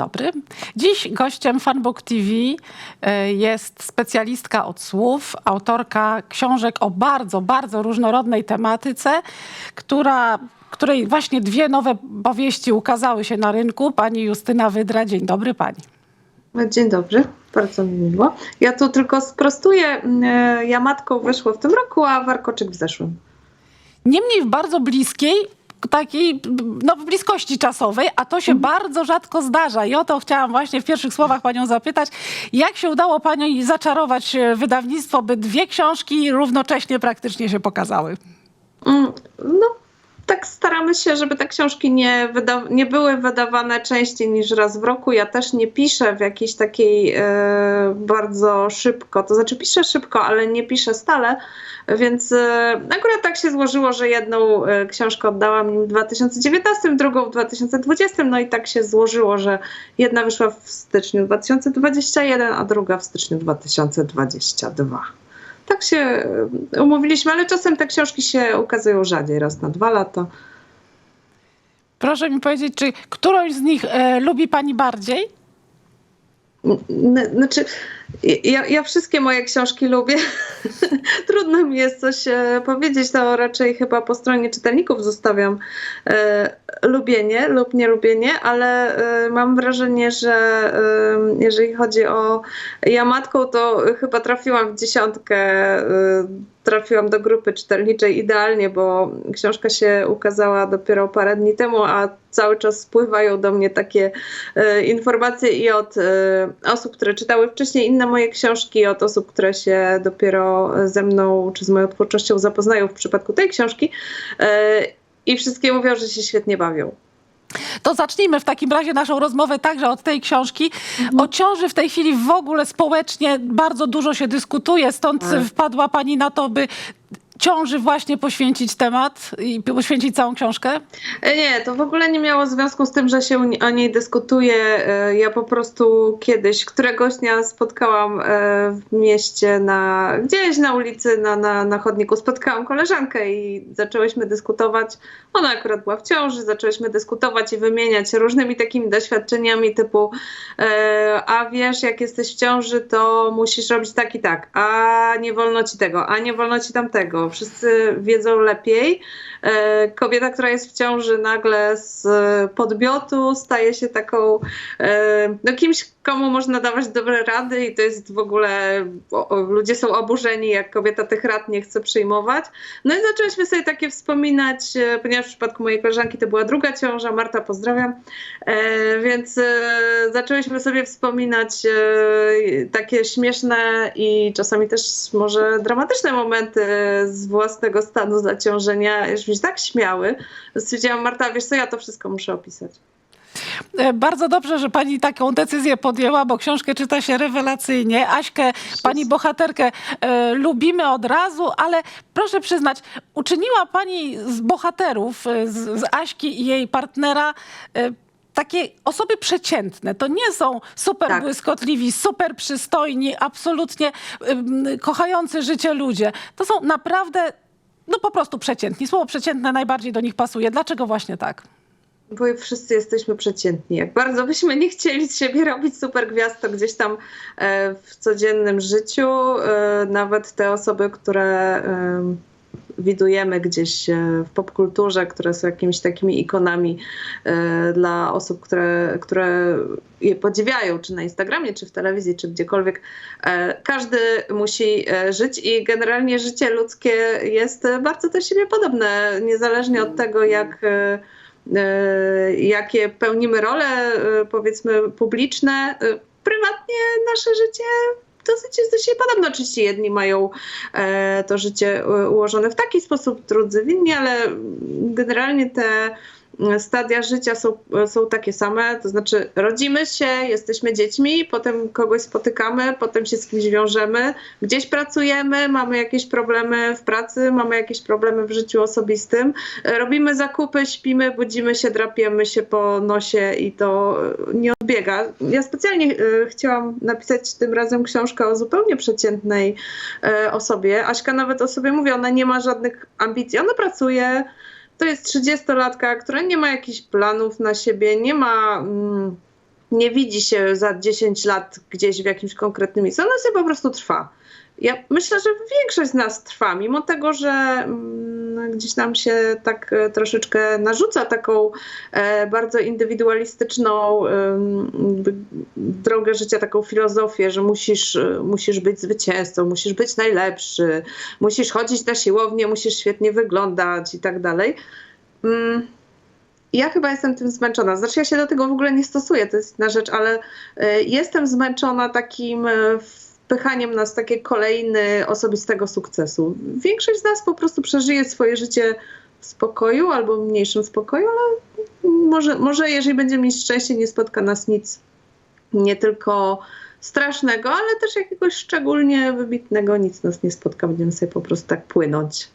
Dobry. Dziś gościem Funbook TV e, jest specjalistka od słów, autorka książek o bardzo, bardzo różnorodnej tematyce, która, której właśnie dwie nowe powieści ukazały się na rynku. Pani Justyna Wydra. Dzień dobry pani. Dzień dobry, bardzo mi miło. Ja tu tylko sprostuję. e, Jamatko wyszło w tym roku, a Warkoczyk w zeszłym. Niemniej w bardzo bliskiej, takiej no, w bliskości czasowej, a to się bardzo rzadko zdarza. I o to chciałam właśnie w pierwszych słowach panią zapytać. Jak się udało pani zaczarować e, wydawnictwo, by dwie książki równocześnie praktycznie się pokazały? Mm, No, tak staramy się, żeby te książki nie, wyda- nie były wydawane częściej niż raz w roku. Ja też nie piszę w jakiejś takiej e, bardzo szybko, to znaczy piszę szybko, ale nie piszę stale, więc e, akurat tak się złożyło, że jedną e, książkę oddałam w 2019, drugą w 2020, no i tak się złożyło, że jedna wyszła w styczniu 2021, a druga w styczniu 2022 tak się e, umówiliśmy, ale czasem te książki się ukazują rzadziej, raz na dwa lata. Proszę mi powiedzieć, czy którąś z nich e, lubi pani bardziej? N- Znaczy, ja, ja wszystkie moje książki lubię. Trudno mi jest coś e, powiedzieć, to raczej chyba po stronie czytelników zostawiam e, lubienie lub nielubienie, ale e, mam wrażenie, że e, jeżeli chodzi o Jamatką, to chyba trafiłam w dziesiątkę, e, trafiłam do grupy czytelniczej idealnie, bo książka się ukazała dopiero parę dni temu, a cały czas spływają do mnie takie e, informacje i od osób, które czytały wcześniej inne moje książki, od osób, które się dopiero ze mną czy z moją twórczością zapoznają w przypadku tej książki. E, I wszystkie mówią, że się świetnie bawią. To zacznijmy w takim razie naszą rozmowę także od tej książki. O ciąży w tej chwili w ogóle społecznie bardzo dużo się dyskutuje, stąd Tak. wpadła pani na to, by ciąży właśnie poświęcić temat i poświęcić całą książkę? E, Nie, to w ogóle nie miało związku z tym, że się o niej dyskutuje. E, Ja po prostu kiedyś, któregoś dnia spotkałam e, w mieście na, gdzieś na ulicy, na, na, na chodniku, spotkałam koleżankę i zaczęłyśmy dyskutować. Ona akurat była w ciąży, zaczęłyśmy dyskutować i wymieniać różnymi takimi doświadczeniami typu a wiesz, jak jesteś w ciąży, to musisz robić tak i tak, a nie wolno ci tego, a nie wolno ci tamtego. Wszyscy wiedzą lepiej. E, kobieta, która jest w ciąży, nagle z podmiotu staje się taką, e, no kimś, komu można dawać dobre rady i to jest w ogóle, o, o, ludzie są oburzeni, jak kobieta tych rad nie chce przyjmować. No i zaczęliśmy sobie takie wspominać, e, ponieważ w przypadku mojej koleżanki to była druga ciąża, Marta pozdrawiam, e, więc e, zaczęliśmy sobie wspominać e, takie śmieszne i czasami też może dramatyczne momenty z własnego stanu zaciążenia, już mi tak śmiały. Stwierdziłam, Marta, wiesz co, ja to wszystko muszę opisać. E, Bardzo dobrze, że pani taką decyzję podjęła, bo książkę czyta się rewelacyjnie. Aśkę, pani bohaterkę e, lubimy od razu, ale proszę przyznać, uczyniła pani z bohaterów, e, z, z Aśki i jej partnera, e, takie osoby przeciętne. To nie są super Tak. błyskotliwi, super przystojni, absolutnie kochający życie ludzie. To są naprawdę, no po prostu przeciętni. Słowo przeciętne najbardziej do nich pasuje. Dlaczego właśnie tak? Bo wszyscy jesteśmy przeciętni. Jak bardzo byśmy nie chcieli z siebie robić super gwiazd, to gdzieś tam e, w codziennym życiu, e, nawet te osoby, które e, widujemy gdzieś w popkulturze, które są jakimiś takimi ikonami dla osób, które, które je podziwiają, czy na Instagramie, czy w telewizji, czy gdziekolwiek. Każdy musi żyć i generalnie życie ludzkie jest bardzo do siebie podobne, niezależnie od tego, jak jakie pełnimy role, e, powiedzmy, publiczne. E, Prywatnie nasze życie dosyć jest do siebie podobne. Oczywiście jedni mają e, to życie e, ułożone w taki sposób, drudzy w inny, ale generalnie te stadia życia są, są takie same, to znaczy rodzimy się, jesteśmy dziećmi, potem kogoś spotykamy, potem się z kimś wiążemy, gdzieś pracujemy, mamy jakieś problemy w pracy, mamy jakieś problemy w życiu osobistym, robimy zakupy, śpimy, budzimy się, drapiemy się po nosie i to nie odbiega. Ja specjalnie e, chciałam napisać tym razem książkę o zupełnie przeciętnej e, osobie. Aśka nawet o sobie mówi, ona nie ma żadnych ambicji, ona pracuje, to jest 30-latka, która nie ma jakichś planów na siebie, nie ma. Mm, nie widzi się za 10 lat gdzieś w jakimś konkretnym miejscu. Ona sobie po prostu trwa. Ja myślę, że większość z nas trwa, mimo tego, że mm, gdzieś nam się tak e, troszeczkę narzuca taką e, bardzo indywidualistyczną drogę życia, taką filozofię, że musisz, e, musisz być zwycięzcą, musisz być najlepszy, musisz chodzić na siłownię, musisz świetnie wyglądać i tak dalej. Mm, ja chyba jestem tym zmęczona. Znaczy, ja się do tego w ogóle nie stosuję, to jest inna rzecz, ale jestem zmęczona takim wpychaniem nas takie kolejny osobistego sukcesu. Większość z nas po prostu przeżyje swoje życie w spokoju albo w mniejszym spokoju, ale może, może jeżeli będziemy mieć szczęście, nie spotka nas nic nie tylko strasznego, ale też jakiegoś szczególnie wybitnego, nic nas nie spotka, będziemy sobie po prostu tak płynąć.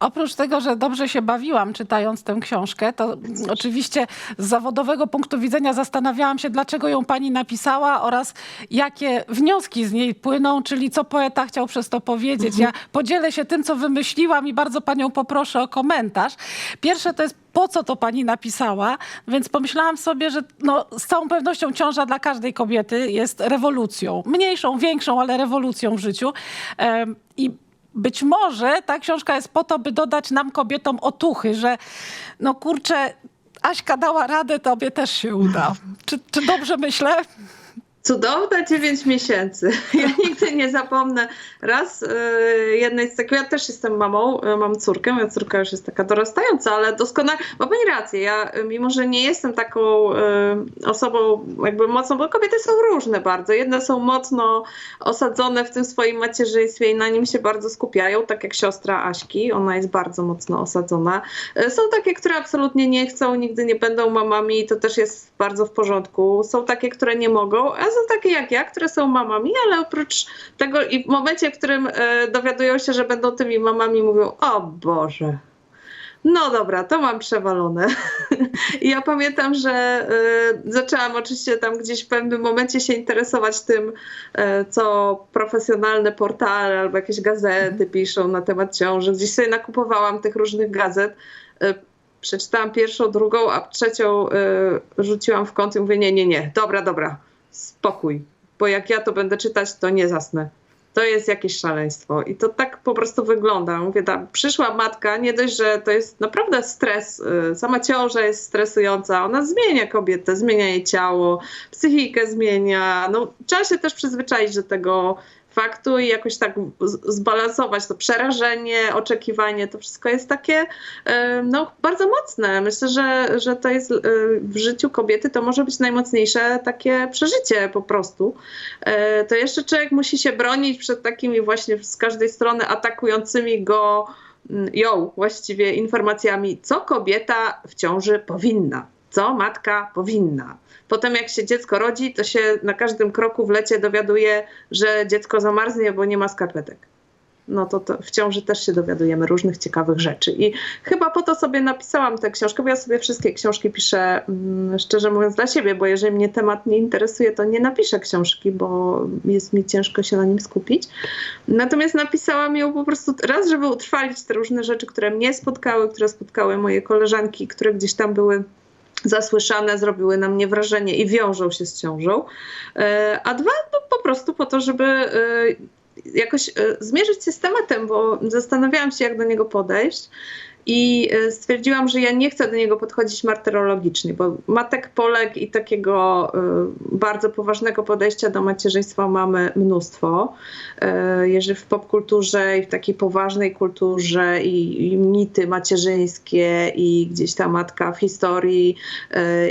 Oprócz tego, że dobrze się bawiłam czytając tę książkę, to oczywiście z zawodowego punktu widzenia zastanawiałam się, dlaczego ją pani napisała oraz jakie wnioski z niej płyną, czyli co poeta chciał przez to powiedzieć. Ja podzielę się tym, co wymyśliłam i bardzo panią poproszę o komentarz. Pierwsze to jest po co to pani napisała, więc pomyślałam sobie, że no, z całą pewnością ciąża dla każdej kobiety jest rewolucją. Mniejszą, większą, ale rewolucją w życiu. I być może ta książka jest po to, by dodać nam kobietom otuchy, że no kurczę, Aśka dała radę, tobie też się uda. Czy, czy dobrze myślę? Cudowne 9 miesięcy. Ja nigdy nie zapomnę raz y, jednej z takich, ja też jestem mamą, y, mam córkę, moja córka już jest taka dorastająca, ale doskonale, ma pani rację, ja y, mimo, że nie jestem taką osobą jakby mocną, bo kobiety są różne bardzo, jedne są mocno osadzone w tym swoim macierzyństwie i na nim się bardzo skupiają, tak jak siostra Aśki, ona jest bardzo mocno osadzona. Są takie, które absolutnie nie chcą, nigdy nie będą mamami i to też jest bardzo w porządku. Są takie, które nie mogą, a są takie jak ja, które są mamami, ale oprócz tego i w momencie, w którym e, dowiadują się, że będą tymi mamami, mówią: O Boże. No dobra, to mam przewalone. Ja pamiętam, że y, zaczęłam oczywiście tam gdzieś w pewnym momencie się interesować tym, e, co profesjonalne portale albo jakieś gazety piszą na temat ciąży. Gdzieś sobie nakupowałam tych różnych gazet. E, przeczytałam pierwszą, drugą, a trzecią y, rzuciłam w kąt i mówię, nie, nie, nie, dobra, dobra, spokój, bo jak ja to będę czytać, to nie zasnę. To jest jakieś szaleństwo. I to tak po prostu wygląda. Mówię, ta przyszła matka, nie dość, że to jest naprawdę stres, y, sama ciąża jest stresująca, ona zmienia kobietę, zmienia jej ciało, psychikę zmienia. No, trzeba się też przyzwyczaić do tego faktu i jakoś tak zbalansować to przerażenie, oczekiwanie, to wszystko jest takie e, no, bardzo mocne. Myślę, że, że to jest e, w życiu kobiety, to może być najmocniejsze takie przeżycie po prostu. E, To jeszcze człowiek musi się bronić przed takimi właśnie z każdej strony atakującymi go mm, ją właściwie informacjami, co kobieta w ciąży powinna, co matka powinna. Potem jak się dziecko rodzi, to się na każdym kroku w lecie dowiaduje, że dziecko zamarznie, bo nie ma skarpetek. No to, to w ciąży też się dowiadujemy różnych ciekawych rzeczy. I chyba po to sobie napisałam tę książkę, bo ja sobie wszystkie książki piszę, mm, szczerze mówiąc, dla siebie, bo jeżeli mnie temat nie interesuje, to nie napiszę książki, bo jest mi ciężko się na nim skupić. Natomiast napisałam ją po prostu raz, żeby utrwalić te różne rzeczy, które mnie spotkały, które spotkały moje koleżanki, które gdzieś tam były zasłyszane, zrobiły na mnie wrażenie i wiążą się z ciążą. E, A dwa, no po prostu po to, żeby e, jakoś e, zmierzyć się z tematem, bo zastanawiałam się, jak do niego podejść. I e, stwierdziłam, że ja nie chcę do niego podchodzić martyrologicznie, bo matek Polek i takiego e, bardzo poważnego podejścia do macierzyństwa mamy mnóstwo. E, Jeżeli w popkulturze i w takiej poważnej kulturze i, i mity macierzyńskie i gdzieś ta matka w historii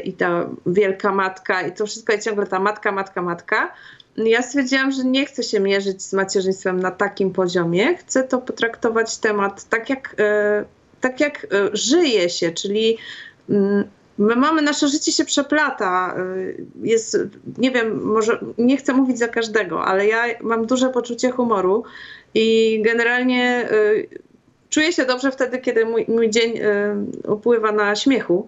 i ta wielka matka i to wszystko jest ciągle ta matka, matka, matka. Ja stwierdziłam, że nie chcę się mierzyć z macierzyństwem na takim poziomie. Chcę to potraktować temat tak jak, tak jak e, żyje się, czyli mm, my mamy, nasze życie się przeplata. e, Jest, nie wiem, może nie chcę mówić za każdego, ale ja mam duże poczucie humoru i generalnie e, czuję się dobrze wtedy, kiedy mój, mój dzień upływa na śmiechu.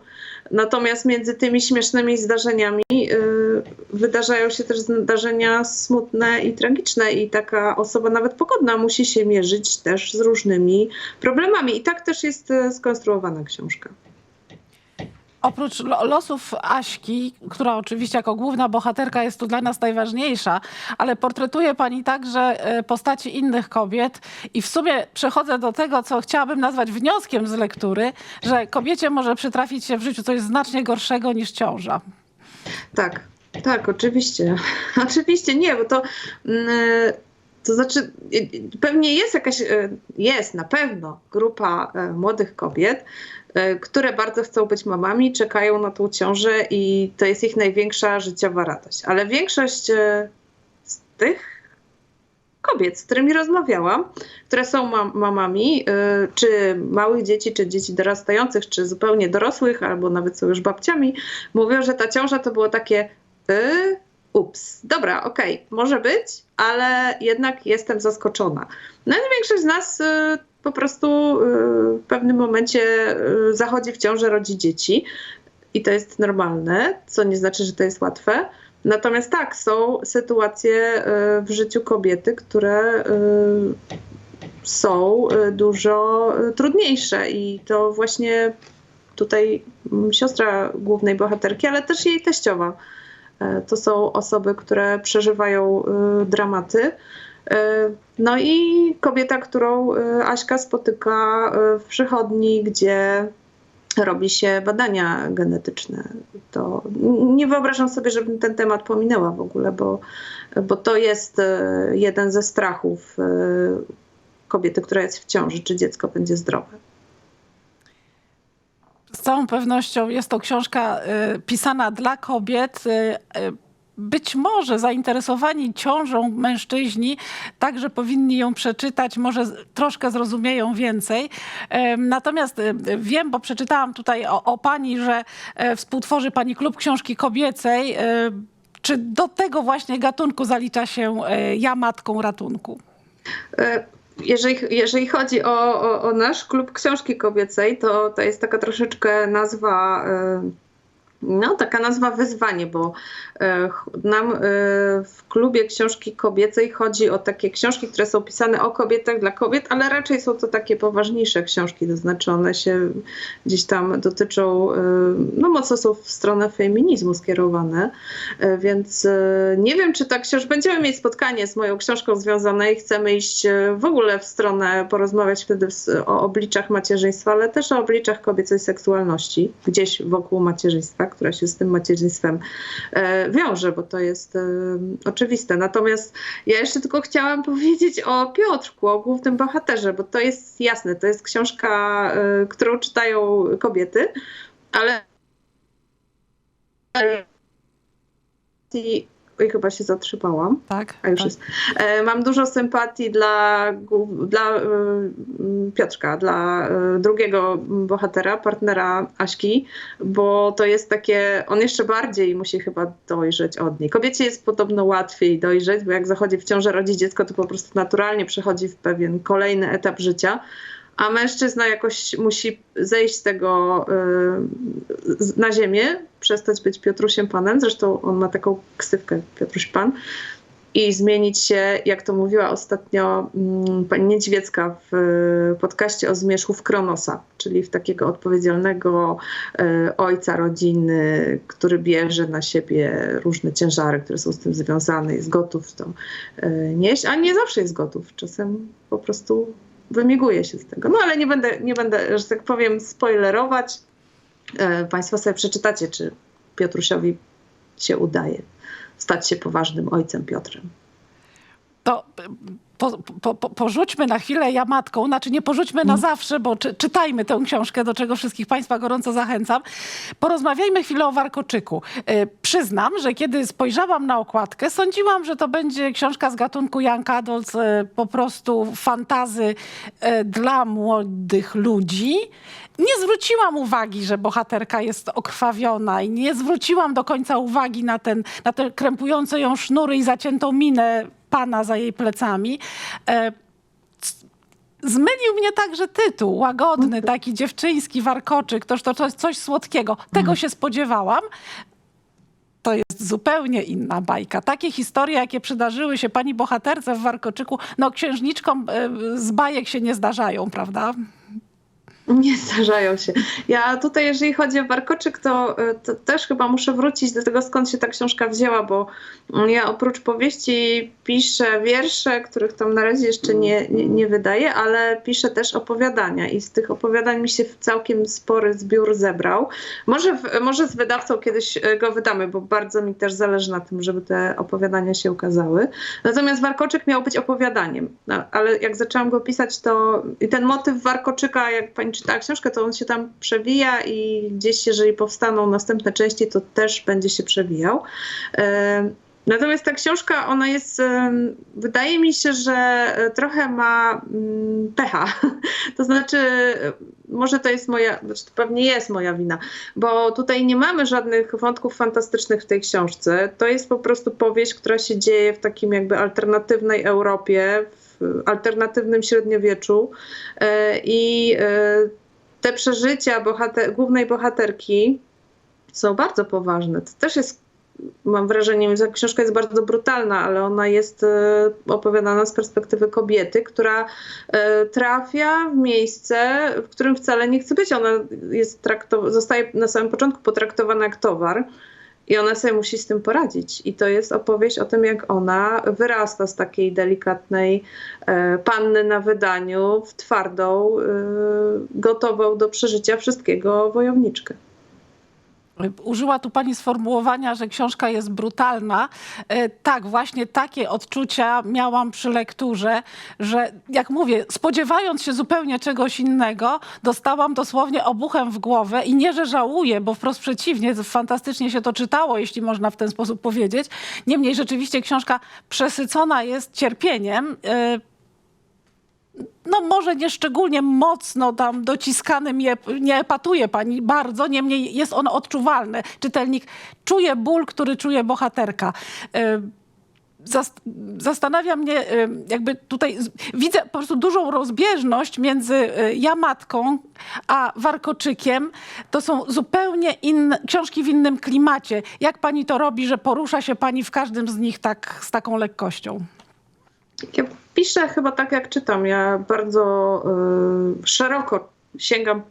Natomiast między tymi śmiesznymi zdarzeniami y, wydarzają się też zdarzenia smutne i tragiczne, i taka osoba, nawet pogodna, musi się mierzyć też z różnymi problemami. I tak też jest y, skonstruowana książka. Oprócz lo- losów Aśki, która oczywiście jako główna bohaterka jest tu dla nas najważniejsza, ale portretuje pani także e, postaci innych kobiet i w sumie przechodzę do tego, co chciałabym nazwać wnioskiem z lektury, że kobiecie może przytrafić się w życiu coś znacznie gorszego niż ciąża. Tak, tak, oczywiście. Oczywiście nie, bo to. mm, To znaczy, pewnie jest jakaś, y, jest na pewno grupa młodych kobiet, które bardzo chcą być mamami, czekają na tą ciążę i to jest ich największa życiowa radość. Ale większość y, z tych kobiet, z którymi rozmawiałam, które są mam mamami, y, czy małych dzieci, czy dzieci dorastających, czy zupełnie dorosłych, albo nawet są już babciami, mówią, że ta ciąża to było takie y, ups, dobra, okej, może być, ale jednak jestem zaskoczona. No i większość z nas y, po prostu y, w pewnym momencie y, zachodzi w ciążę, rodzi dzieci i to jest normalne, co nie znaczy, że to jest łatwe. Natomiast tak, są sytuacje y, w życiu kobiety, które są dużo trudniejsze i to właśnie tutaj siostra głównej bohaterki, ale też jej teściowa. To są osoby, które przeżywają dramaty. E, No i kobieta, którą y, Aśka spotyka y, w przychodni, gdzie robi się badania genetyczne. To nie wyobrażam sobie, żebym ten temat pominęła w ogóle, bo, bo to jest e, jeden ze strachów e, kobiety, która jest w ciąży, czy dziecko będzie zdrowe. Z całą pewnością jest to książka pisana dla kobiet. Y, y, być może zainteresowani ciążą mężczyźni także powinni ją przeczytać, może troszkę zrozumieją więcej. Natomiast y, wiem, bo przeczytałam tutaj o, o pani, że e, współtworzy pani klub książki kobiecej. Y, Czy do tego właśnie gatunku zalicza się e, Ja Matką Ratunku? E, Jeżeli, jeżeli chodzi o, o, o nasz klub książki kobiecej, to, to jest taka troszeczkę nazwa, e, no taka nazwa wyzwanie, bo e, nam e, w klubie książki kobiecej chodzi o takie książki, które są pisane o kobietach dla kobiet, ale raczej są to takie poważniejsze książki, to znaczy one się gdzieś tam dotyczą, e, no mocno są w stronę feminizmu skierowane, Więc nie wiem, czy tak książ będziemy mieć spotkanie z moją książką związane i chcemy iść w ogóle w stronę, porozmawiać wtedy o obliczach macierzyństwa, ale też o obliczach kobiecej seksualności, gdzieś wokół macierzyństwa, która się z tym macierzyństwem e, wiąże, bo to jest e, oczywiste. Natomiast ja jeszcze tylko chciałam powiedzieć o Piotrku, o głównym bohaterze, bo to jest jasne, to jest książka, e, którą czytają kobiety, ale Oj, chyba się zatrzymałam. Tak. A już tak. jest. E, mam dużo sympatii dla, dla m, Piotrka, dla e, drugiego bohatera, partnera Aśki, bo to jest takie, on jeszcze bardziej musi chyba dojrzeć od niej. Kobiecie jest podobno łatwiej dojrzeć, bo jak zachodzi w ciążę, rodzi dziecko, to po prostu naturalnie przechodzi w pewien kolejny etap życia. A mężczyzna jakoś musi zejść z tego y, na ziemię, przestać być Piotrusiem Panem. Zresztą on ma taką ksywkę Piotruś Pan. I zmienić się, jak to mówiła ostatnio mm, pani Niedźwiecka w y, podcaście o zmierzchu w Kronosa, czyli w takiego odpowiedzialnego y, ojca rodziny, który bierze na siebie różne ciężary, które są z tym związane, jest gotów to nieść, a nie zawsze jest gotów. Czasem po prostu wymiguje się z tego. No ale nie będę, nie będę że tak powiem, spoilerować. E, Państwo sobie przeczytacie, czy Piotrusiowi się udaje stać się poważnym ojcem Piotrem. to po, po, po, porzućmy na chwilę ja matką, znaczy nie porzućmy na zawsze, bo czy, czytajmy tę książkę, do czego wszystkich Państwa gorąco zachęcam. Porozmawiajmy chwilę o Warkoczyku. E, przyznam, że kiedy spojrzałam na okładkę, sądziłam, że to będzie książka z gatunku Young Adults, e, po prostu fantazy e, dla młodych ludzi. Nie zwróciłam uwagi, że bohaterka jest okrwawiona i nie zwróciłam do końca uwagi na, ten, na te krępujące ją sznury i zaciętą minę pana za jej plecami. E, Zmylił mnie także tytuł, łagodny, taki dziewczyński warkoczyk, toż to coś, coś słodkiego. Tego się spodziewałam. To jest zupełnie inna bajka. Takie historie, jakie przydarzyły się pani bohaterce w Warkoczyku, no księżniczkom e, z bajek się nie zdarzają, prawda? Nie zdarzają się. Ja tutaj, jeżeli chodzi o warkoczyk, to, to, też chyba muszę wrócić do tego, skąd się ta książka wzięła, bo ja oprócz powieści piszę wiersze, których tam na razie jeszcze nie, nie, nie wydaję, ale piszę też opowiadania i z tych opowiadań mi się całkiem spory zbiór zebrał. Może, w, może z wydawcą kiedyś go wydamy, bo bardzo mi też zależy na tym, żeby te opowiadania się ukazały. Natomiast warkoczyk miał być opowiadaniem, no, ale jak zaczęłam go pisać, to i ten motyw warkoczyka, jak pani czytała książkę, to on się tam przewija i gdzieś, jeżeli powstaną następne części, to też będzie się przewijał. Natomiast ta książka, ona jest, wydaje mi się, że trochę ma pecha. To znaczy, może to jest moja, znaczy to pewnie jest moja wina, bo tutaj nie mamy żadnych wątków fantastycznych w tej książce. To jest po prostu powieść, która się dzieje w takim jakby alternatywnej Europie, w alternatywnym średniowieczu i te przeżycia bohater, głównej bohaterki są bardzo poważne. To też jest, mam wrażenie, że książka jest bardzo brutalna, ale ona jest opowiadana z perspektywy kobiety, która trafia w miejsce, w którym wcale nie chce być. Ona jest zostaje na samym początku potraktowana jak towar. I ona sobie musi z tym poradzić. I to jest opowieść o tym, jak ona wyrasta z takiej delikatnej e, panny na wydaniu w twardą, e, gotową do przeżycia wszystkiego wojowniczkę. Użyła tu pani sformułowania, że książka jest brutalna. E, Tak, właśnie takie odczucia miałam przy lekturze, że jak mówię, spodziewając się zupełnie czegoś innego, dostałam dosłownie obuchem w głowę i nie, że żałuję, bo wprost przeciwnie, fantastycznie się to czytało, jeśli można w ten sposób powiedzieć. Niemniej rzeczywiście książka przesycona jest cierpieniem. No może nie szczególnie mocno tam dociskanym nie, nie epatuje pani bardzo, niemniej jest on odczuwalny. Czytelnik czuje ból, który czuje bohaterka. Zas- Zastanawia mnie, jakby tutaj widzę po prostu dużą rozbieżność między e, Jamatką a Warkoczykiem. To są zupełnie inne, książki w innym klimacie. Jak pani to robi, że porusza się pani w każdym z nich tak, z taką lekkością? Ja piszę chyba tak, jak czytam. Ja bardzo y, szeroko sięgam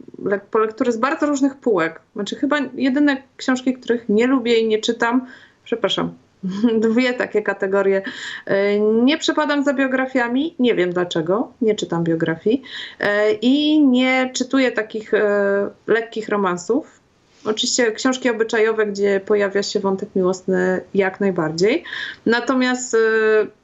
po lektury z bardzo różnych półek. Znaczy chyba jedyne książki, których nie lubię i nie czytam, przepraszam, dwie takie kategorie. Y, Nie przepadam za biografiami, nie wiem dlaczego, nie czytam biografii y, i nie czytuję takich y, lekkich romansów. Oczywiście książki obyczajowe, gdzie pojawia się wątek miłosny, jak najbardziej. Natomiast y,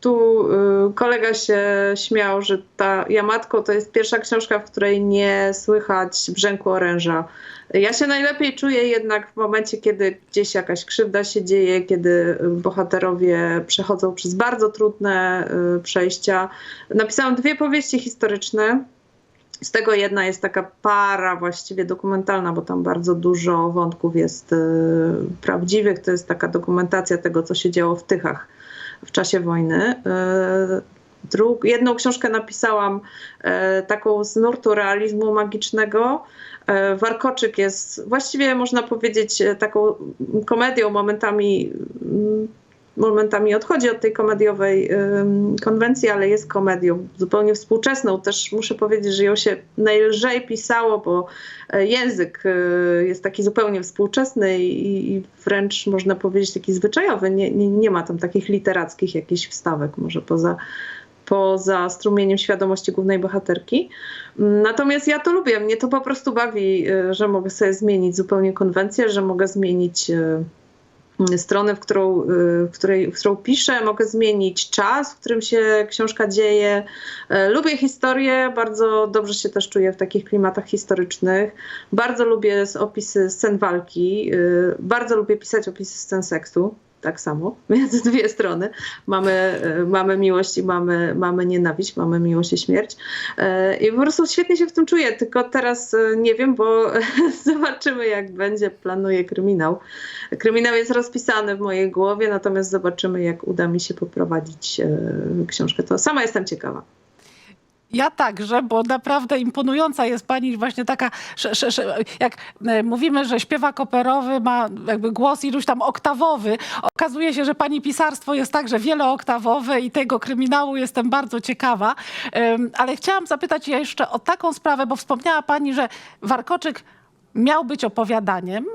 tu y, kolega się śmiał, że ta Jamatko to jest pierwsza książka, w której nie słychać brzęku oręża. Ja się najlepiej czuję jednak w momencie, kiedy gdzieś jakaś krzywda się dzieje, kiedy bohaterowie przechodzą przez bardzo trudne y, przejścia. Napisałam dwie powieści historyczne. Z tego jedna jest taka para właściwie dokumentalna, bo tam bardzo dużo wątków jest y, prawdziwych. To jest taka dokumentacja tego, co się działo w Tychach w czasie wojny. Y, drug, jedną książkę napisałam y, taką z nurtu realizmu magicznego. Warkoczyk jest właściwie można powiedzieć taką komedią momentami. Momentami odchodzi od tej komediowej konwencji, ale jest komedią zupełnie współczesną. Też muszę powiedzieć, że ją się najlżej pisało, bo e, język y, jest taki zupełnie współczesny i, i wręcz można powiedzieć taki zwyczajowy. Nie, nie, nie ma tam takich literackich jakichś wstawek, może poza poza strumieniem świadomości głównej bohaterki. Natomiast ja to lubię, mnie to po prostu bawi, y, że mogę sobie zmienić zupełnie konwencję, że mogę zmienić y, stronę, w którą, y, w, której, w którą piszę, mogę zmienić czas, w którym się książka dzieje. E, Lubię historię, bardzo dobrze się też czuję w takich klimatach historycznych. Bardzo lubię opisy scen walki, y, bardzo lubię pisać opisy scen seksu. Tak samo, więc dwie strony. Mamy, y, mamy miłość i mamy, mamy nienawiść, mamy miłość i śmierć. E, I po prostu świetnie się w tym czuję, tylko teraz y, nie wiem, bo zobaczymy jak będzie. Planuję kryminał. Kryminał jest rozpisany w mojej głowie, natomiast zobaczymy, jak uda mi się poprowadzić e, książkę. To sama jestem ciekawa. Ja także, bo naprawdę imponująca jest pani właśnie taka, jak e, mówimy, że śpiewak operowy ma jakby głos iluś tam oktawowy. Okazuje się, że pani pisarstwo jest także wielooktawowe i tego kryminału jestem bardzo ciekawa. Ale chciałam zapytać jeszcze o taką sprawę, bo wspomniała pani, że Warkoczyk miał być opowiadaniem,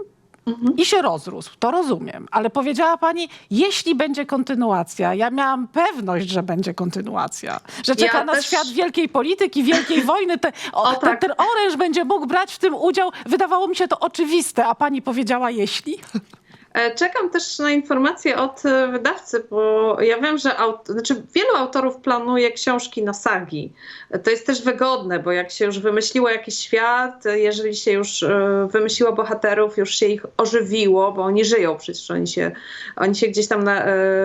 i się rozrósł, to rozumiem. Ale powiedziała pani, jeśli będzie kontynuacja, ja miałam pewność, że będzie kontynuacja. Że czeka Ja nas też- świat wielkiej polityki, wielkiej wojny. Te, o, O, ten, tak. ten oręż będzie mógł brać w tym udział. Wydawało mi się to oczywiste, a pani powiedziała jeśli. E, Czekam też na informacje od e, wydawcy, bo ja wiem, że aut- znaczy wielu autorów planuje książki na sagi. E, To jest też wygodne, bo jak się już wymyśliło jakiś świat, jeżeli się już wymyśliło bohaterów, już się ich ożywiło, bo oni żyją przecież, oni się, oni się gdzieś tam na,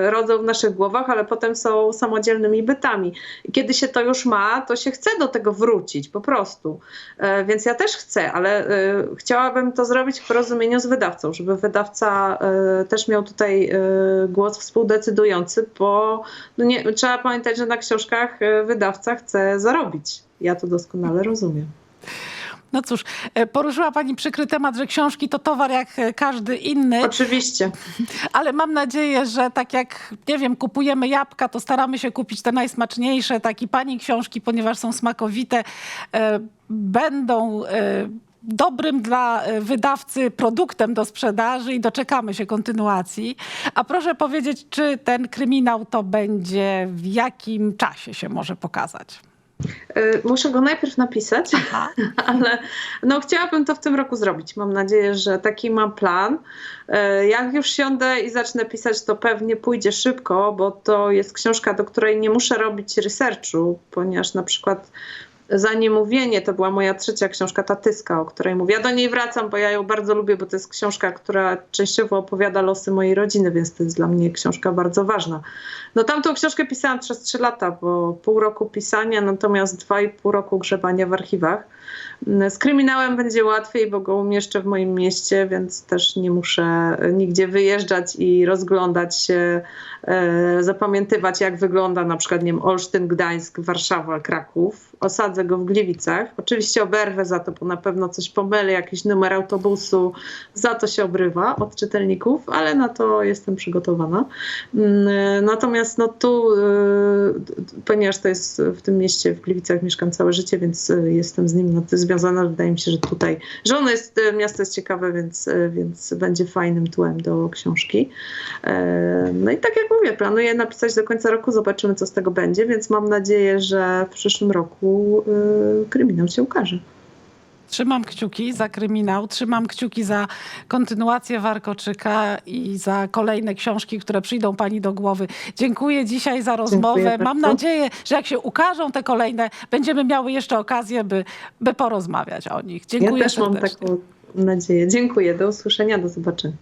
rodzą w naszych głowach, ale potem są samodzielnymi bytami. I kiedy się to już ma, to się chce do tego wrócić po prostu. Więc ja też chcę, ale chciałabym to zrobić w porozumieniu z wydawcą, żeby wydawca e, też miał tutaj e, głos współdecydujący, bo no nie, trzeba pamiętać, że na książkach e, wydawca chce zarobić. Ja to doskonale rozumiem. No cóż, poruszyła pani przykry temat, że książki to towar jak każdy inny. Oczywiście. Ale mam nadzieję, że tak jak, nie wiem, kupujemy jabłka, to staramy się kupić te najsmaczniejsze, tak i pani książki, ponieważ są smakowite, będą dobrym dla e, wydawcy produktem do sprzedaży i doczekamy się kontynuacji. A proszę powiedzieć, czy ten kryminał to będzie, w jakim czasie się może pokazać? E, Muszę go najpierw napisać. Aha. ale no, chciałabym to w tym roku zrobić. Mam nadzieję, że taki mam plan. E, Jak już siądę i zacznę pisać, to pewnie pójdzie szybko, bo to jest książka, do której nie muszę robić researchu, ponieważ na przykład za niemówienie to była moja trzecia książka Tatyska, o której mówię. Ja do niej wracam, bo ja ją bardzo lubię, bo to jest książka, która częściowo opowiada losy mojej rodziny, więc to jest dla mnie książka bardzo ważna. No tamtą książkę pisałam przez trzy lata, bo pół roku pisania, natomiast dwa i pół roku grzebania w archiwach. Z kryminałem będzie łatwiej, bo go umieszczę w moim mieście, więc też nie muszę nigdzie wyjeżdżać i rozglądać się, e, zapamiętywać jak wygląda na przykład nie wiem, Olsztyn, Gdańsk, Warszawa, Kraków. Osadzę go w Gliwicach. Oczywiście oberwę za to, bo na pewno coś pomylę, jakiś numer autobusu, za to się obrywa od czytelników, ale na to jestem przygotowana. Mm, Natomiast no tu, y, ponieważ to jest w tym mieście, w Gliwicach mieszkam całe życie, więc y, jestem z nim tyle związana, wydaje mi się, że tutaj, że ono jest, y, miasto jest ciekawe, więc, więc będzie fajnym tłem do książki. E, No i tak jak mówię, planuję napisać do końca roku, zobaczymy co z tego będzie, więc mam nadzieję, że w przyszłym roku y, kryminał się ukaże. Trzymam kciuki za kryminał, trzymam kciuki za kontynuację Warkoczyka i za kolejne książki, które przyjdą pani do głowy. Dziękuję dzisiaj za rozmowę. Mam nadzieję, że jak się ukażą te kolejne, będziemy miały jeszcze okazję, by, by porozmawiać o nich. Dziękuję ja też mam serdecznie. taką nadzieję. Dziękuję, do usłyszenia, do zobaczenia.